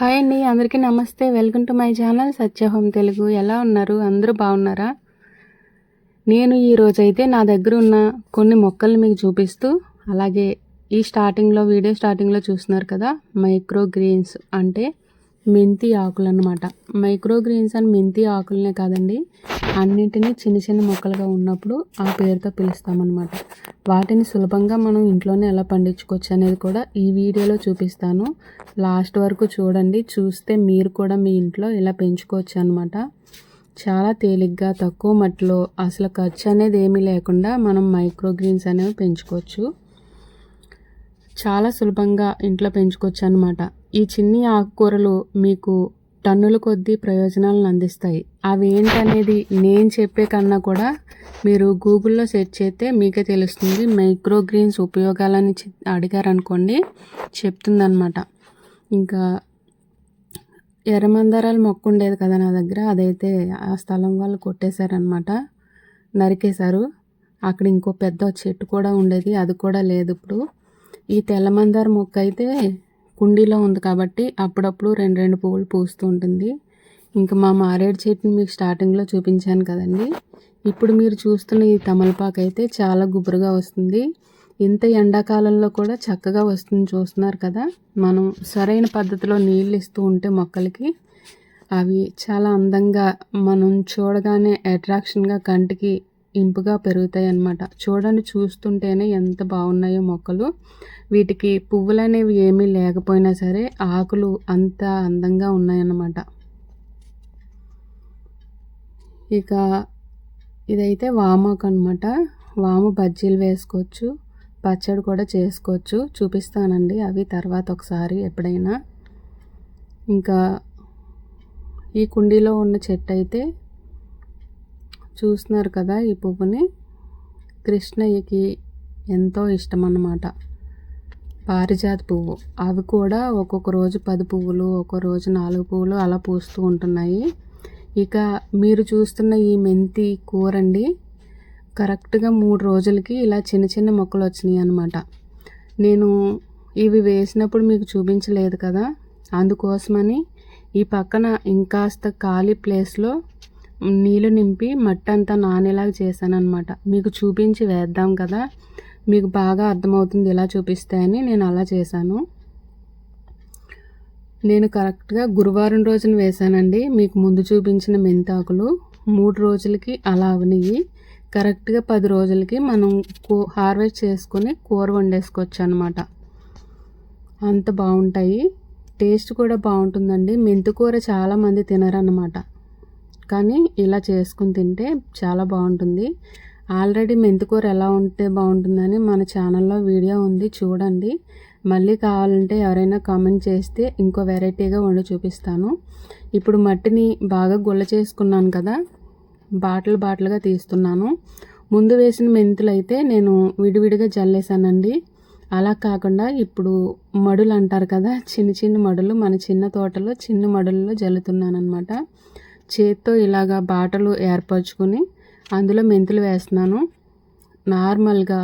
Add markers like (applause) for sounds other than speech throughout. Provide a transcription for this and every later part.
Hi అండి అందరికీ నమస్తే. Welcome to my channel Satya home Telugu ఎలా ఉన్నారు? అందరూ బాగున్నారా? నేను ఈరోజైతే నా దగ్గర ఉన్న కొన్ని మొక్కలు మీకు చూపిస్తూ అలాగే ఈ స్టార్టింగ్లో వీడియో స్టార్టింగ్లో చూస్తున్నారు కదా మైక్రో గ్రీన్స్ అంటే మెంతి ఆకులు అనమాట మైక్రో గ్రీన్స్ అని మెంతి ఆకులనే కాదండి. అన్నింటినీ చిన్న చిన్న మొక్కలుగా ఉన్నప్పుడు ఆ పేరుతో పిలుస్తామన్నమాట. వాటిని సులభంగా మనం ఇంట్లోనే ఎలా పండించుకోవచ్చు అనేది కూడా ఈ వీడియోలో చూపిస్తాను. లాస్ట్ వరకు చూడండి. చూస్తే మీరు కూడా మీ ఇంట్లో ఇలా పెంచుకోవచ్చు అనమాట చాలా తేలిగ్గా తక్కువ మట్టిలో అసలు ఖర్చు అనేది ఏమీ లేకుండా మనం మైక్రో గ్రీన్స్ అనేవి పెంచుకోవచ్చు. చాలా సులభంగా ఇంట్లో పెంచుకోవచ్చు అనమాట ఈ చిన్ని ఆకుకూరలు మీకు టన్నుల కొద్దీ ప్రయోజనాలను అందిస్తాయి. అవి ఏంటనేది నేను చెప్పే కన్నా కూడా మీరు గూగుల్లో సెర్చ్ చేస్తే మీకే తెలుస్తుంది. మైక్రో గ్రీన్స్ ఉపయోగాలని అడిగారనుకోండి చెప్తుందనమాట ఇంకా ఎర్రమందారాలు మొక్క ఉండేది కదా నా దగ్గర అదైతే ఆ స్థలం వాళ్ళు కొట్టేశారనమాట నరికేశారు. అక్కడ ఇంకో పెద్ద చెట్టు కూడా ఉండేది అది కూడా లేదు ఇప్పుడు. ఈ తెల్లమందార మొక్క అయితే కుండీలో ఉంది కాబట్టి అప్పుడప్పుడు రెండు రెండు పువ్వులు పూస్తూ ఉంటుంది. ఇంకా మా మారేడు చెట్టుని మీకు స్టార్టింగ్లో చూపించాను కదండి. ఇప్పుడు మీరు చూస్తున్న ఈ తమలపాకు అయితే చాలా గుబురుగా వస్తుంది. ఇంత ఎండాకాలంలో కూడా చక్కగా వస్తుంది చూస్తున్నారు కదా. మనం సరైన పద్ధతిలో నీళ్ళు ఇస్తూ ఉంటే మొక్కలకి అవి చాలా అందంగా మనం చూడగానే అట్రాక్షన్గా కంటికి ఇంపుగా పెరుగుతాయి అన్నమాట చూడండి చూస్తుంటేనే ఎంత బాగున్నాయో మొక్కలు. వీటికి పువ్వులు అనేవి ఏమీ లేకపోయినా సరే ఆకులు అంత అందంగా ఉన్నాయన్నమాట. ఇక ఇదైతే వామాకు అనమాట వాము బజ్జీలు వేసుకోవచ్చు పచ్చడి కూడా చేసుకోవచ్చు. చూపిస్తానండి అవి తర్వాత ఒకసారి ఎప్పుడైనా. ఇంకా ఈ కుండీలో ఉన్న చెట్టు అయితే చూస్తున్నారు కదా ఈ పువ్వుని. కృష్ణయ్యకి ఎంతో ఇష్టం అన్నమాట పారిజాత పువ్వు. అవి కూడా ఒక్కొక్క రోజు పది పువ్వులు ఒక్కొక్క రోజు నాలుగు పువ్వులు అలా పూస్తూ ఉంటున్నాయి. ఇక మీరు చూస్తున్న ఈ మెంతి కూర అండి కరెక్ట్గా మూడు రోజులకి ఇలా చిన్న చిన్న మొక్కలు వచ్చినాయి అనమాట నేను ఇవి వేసినప్పుడు మీకు చూపించలేదు కదా అందుకోసమని ఈ పక్కన ఇంకాస్త ఖాళీ ప్లేస్లో నీళ్ళు నింపి మట్టి అంతా నానేలాగా చేశాను అనమాట మీకు చూపించి వేద్దాం కదా. మీకు బాగా అర్థమవుతుంది ఎలా చూపిస్తే అని నేను అలా చేశాను. నేను కరెక్ట్గా గురువారం రోజున వేశానండి. మీకు ముందు చూపించిన మెంతాకులు. మూడు రోజులకి అలా అవనివి కరెక్ట్గా పది రోజులకి మనం కూ హార్వెస్ట్ చేసుకొని కూర వండేసుకోవచ్చు అనమాట అంత బాగుంటాయి టేస్ట్ కూడా బాగుంటుందండి మెంతుకూర చాలామంది తినరన్నమాట. కానీ ఇలా చేసుకుని తింటే చాలా బాగుంటుంది. ఆల్రెడీ మెంతికూర ఎలా ఉంటే బాగుంటుందని మన ఛానల్లో వీడియో ఉంది చూడండి. మళ్ళీ కావాలంటే ఎవరైనా కామెంట్ చేస్తే ఇంకో వెరైటీగా వండి చూపిస్తాను. ఇప్పుడు మట్టిని బాగా గుల్ల చేసుకున్నాను కదా బాటలు బాటలుగా తీస్తున్నాను. ముందు వేసిన మెంతులు అయితే నేను విడివిడిగా జల్లేసానండి అలా కాకుండా ఇప్పుడు మడులు అంటారు కదా చిన్న చిన్న మడులు మన చిన్న తోటలో చిన్న మడుల్లో జల్లుతున్నాను అనమాట చేత్తో ఇలాగా బాటలు ఏర్పరచుకొని అందులో మెంతులు వేస్తున్నాను. నార్మల్గా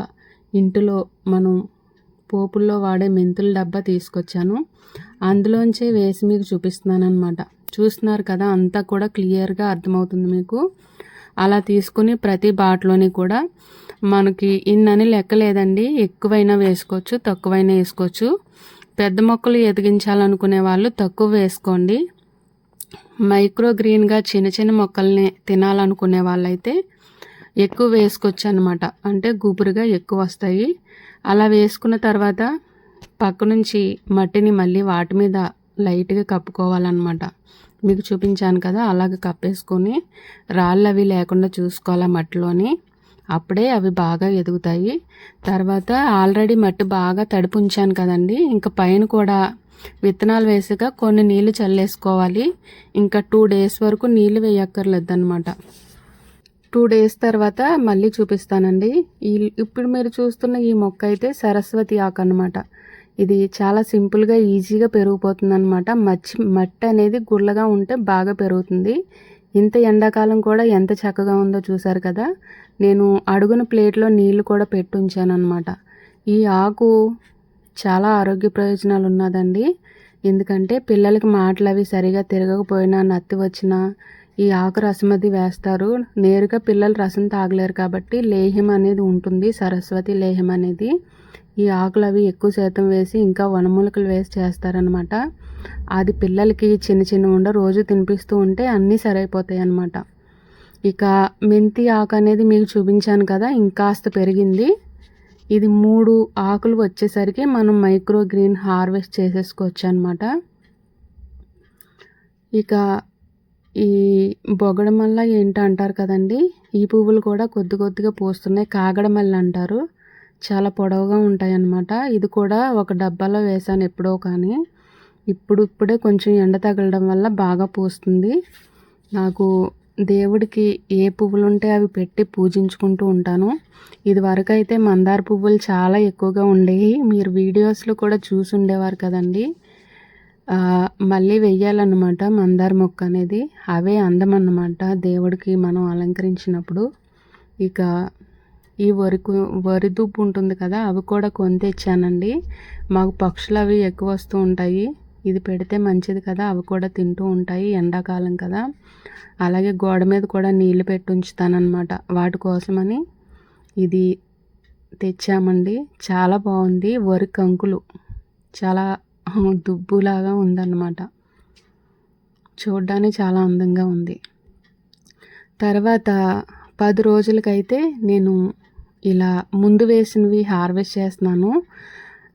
ఇంటిలో మనం పోపుల్లో వాడే మెంతుల డబ్బా తీసుకొచ్చాను. అందులోంచే వేసి మీకు చూపిస్తున్నాను అనమాట చూస్తున్నారు కదా అంతా కూడా క్లియర్గా అర్థమవుతుంది మీకు. అలా తీసుకుని ప్రతి బాటలోని కూడా మనకి ఇన్నని లెక్క లేదండి ఎక్కువైనా వేసుకోవచ్చు తక్కువైనా వేసుకోవచ్చు. పెద్ద మొక్కలు ఎదిగించాలనుకునే వాళ్ళు తక్కువ వేసుకోండి. మైక్రో గ్రీన్గా చిన్న చిన్న మొక్కల్ని తినాలనుకునే వాళ్ళైతే ఎక్కువ వేసుకోవచ్చు అనమాట అంటే గుబురుగా ఎక్కువ వస్తాయి. అలా వేసుకున్న తర్వాత పక్క నుంచి మట్టిని మళ్ళీ వాటి మీద లైట్గా కప్పుకోవాలన్నమాట మీకు చూపించాను కదా అలాగ కప్పేసుకొని రాళ్ళు అవి లేకుండా చూసుకోవాలి మట్టిలోని. అప్పుడే అవి బాగా ఎదుగుతాయి. తర్వాత ఆల్రెడీ మట్టి బాగా తడిపు ఉంచాను కదండి ఇంకా పైన కూడా విత్తనాలు వేసాక కొన్ని నీళ్ళు చల్లేసుకోవాలి. ఇంకా టూ డేస్ వరకు నీళ్ళు వేయక్కర్లేదు అనమాట టూ డేస్ తర్వాత మళ్ళీ చూపిస్తానండి. ఈ ఇప్పుడు మీరు చూస్తున్న ఈ మొక్క అయితే సరస్వతి ఆకు అనమాట ఇది చాలా సింపుల్గా ఈజీగా పెరిగిపోతుంది అనమాట మచ్చి మట్టి అనేది గుళ్ళగా ఉంటే బాగా పెరుగుతుంది. ఇంత ఎండాకాలం కూడా ఎంత చక్కగా ఉందో చూసారు కదా. నేను అడుగున ప్లేట్లో నీళ్ళు కూడా పెట్టుంచాను అనమాట ఈ ఆకు చాలా ఆరోగ్య ప్రయోజనాలు ఉన్నదండి ఎందుకంటే పిల్లలకి మాటలు అవి సరిగా తిరగకపోయినా నత్తి వచ్చినా ఈ ఆకు రసం అది వేస్తారు. నేరుగా పిల్లలు రసం తాగలేరు కాబట్టి లేహ్యం అనేది ఉంటుంది సరస్వతి లేహ్యం అనేది. ఈ ఆకులు అవి ఎక్కువ శాతం వేసి ఇంకా వనమూలికలు వేసి చేస్తారనమాట అది పిల్లలకి చిన్న చిన్న ఉండ రోజు తినిపిస్తూ ఉంటే అన్నీ సరైపోతాయి అన్నమాట ఇక మెంతి ఆకు అనేది మీకు చూపించాను కదా ఇంకాస్త పెరిగింది. ఇది మూడు ఆకులు వచ్చేసరికి మనం మైక్రో గ్రీన్ హార్వెస్ట్ చేసేసుకోవచ్చు అనమాట ఇక ఈ బొగడమల్ల ఏంటో అంటారు కదండి ఈ పువ్వులు కూడా కొద్ది కొద్దిగా పూస్తున్నాయి. కాగడమల్ల అంటారు. చాలా పొడవుగా ఉంటాయి అన్నమాట ఇది కూడా ఒక డబ్బాలో వేసాను ఎప్పుడో కానీ. ఇప్పుడు ఇప్పుడే కొంచెం ఎండ తగలడం వల్ల బాగా పూస్తుంది. నాకు దేవుడికి ఏ పువ్వులుంటే అవి పెట్టి పూజించుకుంటూ ఉంటాను. ఇది వరకు అయితే మందార పువ్వులు చాలా ఎక్కువగా ఉండేవి. మీరు వీడియోస్లో కూడా చూసి ఉండేవారు కదండి మళ్ళీ వెయ్యాలన్నమాట మందార మొక్క అనేది. అవే అందం అన్నమాట దేవుడికి మనం అలంకరించినప్పుడు. ఇక ఈ వరకు వరి దుబ్బు ఉంటుంది కదా అవి కూడా కొని తెచ్చానండి. మాకు పక్షులు అవి ఎక్కువ వస్తూ ఉంటాయి. ఇది పెడితే మంచిది కదా అవి కూడా తింటూ ఉంటాయి ఎండాకాలం కదా. అలాగే గోడ మీద కూడా నీళ్ళు పెట్టి ఉంచుతానమాట వాటి కోసమని ఇది తెచ్చామండి. చాలా బాగుంది. వరి కంకులు. చాలా (laughs) దుబ్బులాగా ఉందన్నమాట. చూడ్డానికి చాలా అందంగా ఉంది. తర్వాత పది రోజులకైతే నేను ఇలా ముందు వేసినవి హార్వెస్ట్ చేస్తున్నాను.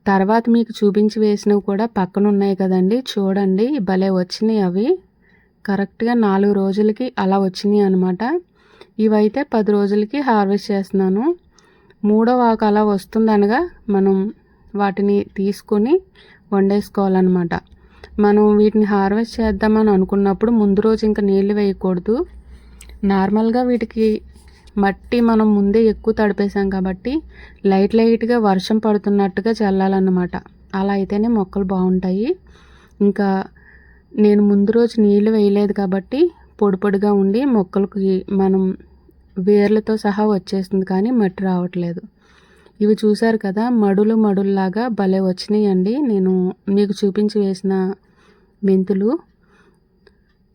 తర్వాత మీకు చూపించి వేసినవి కూడా పక్కన ఉన్నాయి కదండి. చూడండి భలే వచ్చినాయి అవి. కరెక్ట్గా నాలుగు రోజులకి అలా వచ్చినాయి అనమాట ఇవైతే పది రోజులకి హార్వెస్ట్ చేస్తున్నాను. మూడో ఆకు అలా వస్తుందనగా మనం వాటిని తీసుకొని వండేసుకోవాలన్నమాట. మనం వీటిని హార్వెస్ట్ చేద్దామని అనుకున్నప్పుడు ముందు రోజు ఇంకా నీళ్ళు వేయకూడదు. నార్మల్గా వీటికి మట్టి మనం ముందే ఎక్కువ తడిపేసాం కాబట్టి లైట్ లైట్గా వర్షం పడుతున్నట్టుగా చల్లాలన్నమాట. అలా అయితేనే మొక్కలు బాగుంటాయి. ఇంకా నేను ముందు రోజు నీళ్ళు వేయలేదు కాబట్టి పొడి పొడిగా ఉండి మొక్కలకి మనం వేర్లతో సహా వచ్చేస్తుంది కానీ మట్టి రావట్లేదు. ఇవి చూశారు కదా మడులు మడుల్లాగా భలే వచ్చినాయండి. నేను మీకు చూపించి వేసిన మెంతులు.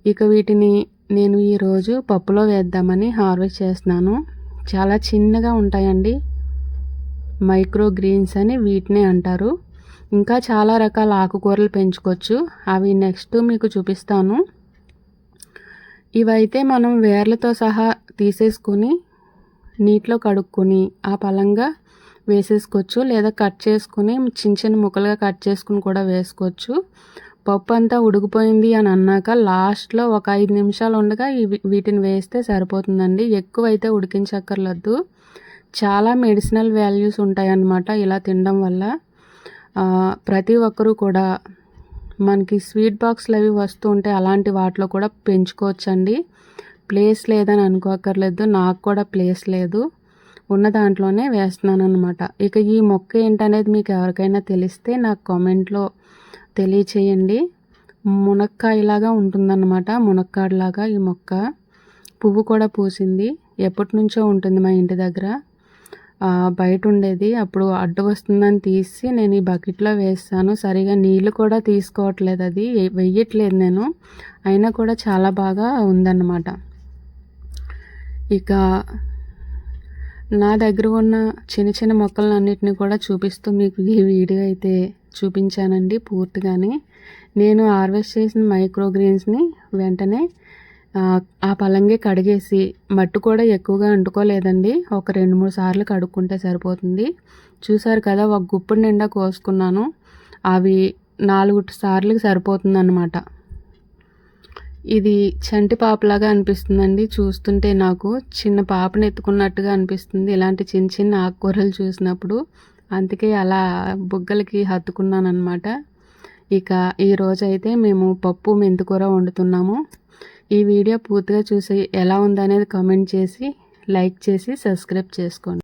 ఇక వీటిని నేను ఈరోజు పప్పులో వేద్దామని హార్వెస్ట్ చేస్తున్నాను. చాలా చిన్నగా ఉంటాయండి. మైక్రో గ్రీన్స్ అని వీటినే అంటారు. ఇంకా చాలా రకాల ఆకుకూరలు పెంచుకోవచ్చు. అవి నెక్స్ట్ మీకు చూపిస్తాను. ఇవైతే మనం వేర్లతో సహా తీసేసుకొని నీటిలో కడుక్కొని ఆ పలంగా వేసేసుకోవచ్చు. లేదా కట్ చేసుకుని చిన్న చిన్న ముక్కలుగా కట్ చేసుకుని కూడా వేసుకోవచ్చు. పప్పు అంతా ఉడికిపోయింది అని అన్నాక లాస్ట్లో ఒక ఐదు నిమిషాలు ఉండగా వీటిని వేస్తే సరిపోతుందండి. ఎక్కువ అయితే ఉడికించక్కర్లేదు. చాలా మెడిసినల్ వాల్యూస్ ఉంటాయన్నమాట ఇలా తినడం వల్ల. ప్రతి ఒక్కరూ కూడా మనకి స్వీట్ బాక్స్లు అవి వస్తూ ఉంటే అలాంటి వాటిలో కూడా పెంచుకోవచ్చండి. ప్లేస్ లేదని అనుకోకర్లేదు నాకు కూడా ప్లేస్ లేదు. ఉన్న దాంట్లోనే వేస్తున్నాను అనమాట ఇక ఈ మొక్క ఏంటనేది మీకు ఎవరికైనా తెలిస్తే నాకు కామెంట్లో తెలియచేయండి. మునక్కాయలాగా ఉంటుందన్నమాట. మునక్కాడలాగా ఈ మొక్క. పువ్వు కూడా పూసింది. ఎప్పటి నుంచో ఉంటుంది మా ఇంటి దగ్గర. బయట ఉండేది అప్పుడు అడ్డు వస్తుందని తీసి నేను ఈ బకెట్లో వేస్తాను సరిగా నీళ్ళు కూడా తీసుకోవట్లేదు అది. వెయ్యట్లేదు నేను. అయినా కూడా చాలా బాగా ఉందన్నమాట. ఇక నా దగ్గర ఉన్న చిన్న చిన్న మొక్కలన్నిటిని కూడా చూపిస్తూ మీకు ఈ వీడియో అయితే చూపించానండి పూర్తిగానే. నేను హార్వెస్ట్ చేసిన మైక్రోగ్రీన్స్ని వెంటనే ఆ పలంగే కడిగేసి మట్టు కూడా ఎక్కువగా అంటుకోలేదండి. ఒక రెండు మూడు సార్లు కడుక్కుంటే సరిపోతుంది. చూసారు కదా ఒక గుప్పుడు నిండా కోసుకున్నాను. అవి నాలుగు సార్లు సరిపోతుంది అన్నమాట ఇది చంటి పాపలాగా అనిపిస్తుందండి. చూస్తుంటే నాకు చిన్న పాపను ఎత్తుకున్నట్టుగా అనిపిస్తుంది. ఇలాంటి చిన్న చిన్న ఆకుకూరలు చూసినప్పుడు అందుకే అలా బుగ్గలకి హత్తుకున్నాను అనమాట ఇక ఈరోజైతే మేము పప్పు మెంతికూర వండుతున్నాము. ఈ వీడియో పూర్తిగా చూసి ఎలా ఉందనేది కామెంట్ చేసి లైక్ చేసి సబ్స్క్రైబ్ చేసుకోండి.